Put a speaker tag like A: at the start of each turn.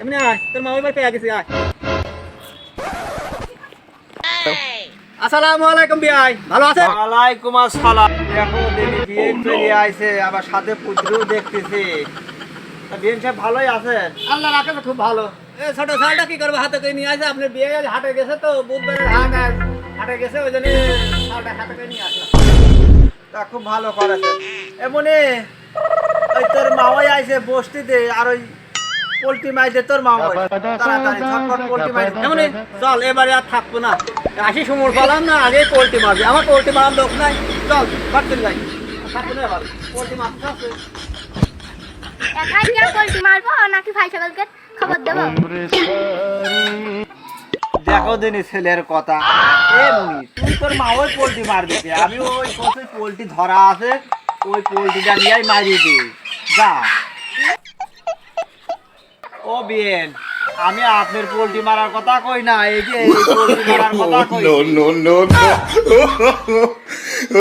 A: এমনি আয় তোর মামাই বাড়ি পেয়ে গেছি আয়। আসসালামু আলাইকুম বিয়াই ভালো আছেন?
B: ওয়ালাইকুম আসসালাম। দেখো দেখি বিয়ে চলে আইছে আবার সাথে পুত্রও দেখতেছি। তা বিয়ে সাহেব ভালোই আছেন?
A: আল্লাহ রাখে খুব ভালো। এ ছোট ছেলেটা কি করবে হাতে করে নিয়ে আসে আপনার বিয়ে হাটে গেছে তো বুধবারের হাট আর হাটে গেছে ওই জন্য ছেলেটা হাতে করে নিয়ে আসলাম।
B: তা খুব ভালো করেছেন। এমনি ওই তোর মামাই আইছে বস্তিতে আর ওই পোল্ট্রি মাইছে তোর মামাই তাড়াতাড়ি ঝটপট পোল্ট্রি মাইছে
A: এমনি চল এবারে আর থাকব না। আসি সময় পালাম না আগে পোল্ট্রি মারবে আমার পোল্ট্রি মারার লোক নাই। চল করে যাই। থাকব না এবার। পোল্ট্রি মারতে আছে।
C: একাই কি আর মারবো নাকি ভাই ছাগলকে খবর দেবো?
B: দেখো দিনি ছেলের কথা। এ মুনি তুই তোর মা ওই পোল্ট্রি মারবি আমি ওই কত পোল্ট্রি ধরা আছে ওই পোল্ট্রিটা নিয়ে মারি দি যা। ও বিয়েন আমি আপনার পোল্ট্রি মারার কথা কই না এই যে পোল্ট্রি মারার কথা কই
D: নো নো no.